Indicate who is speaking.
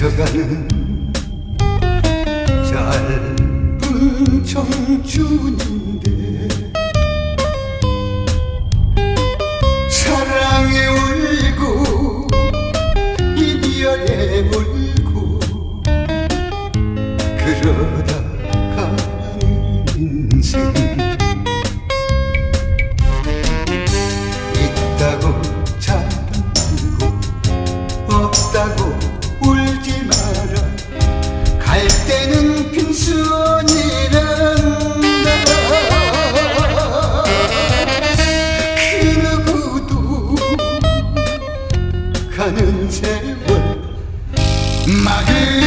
Speaker 1: 스쳐가는 짧은 청춘인데 사랑에 울고 이별에 울고 그러다 가는 인생 가는 세월 막을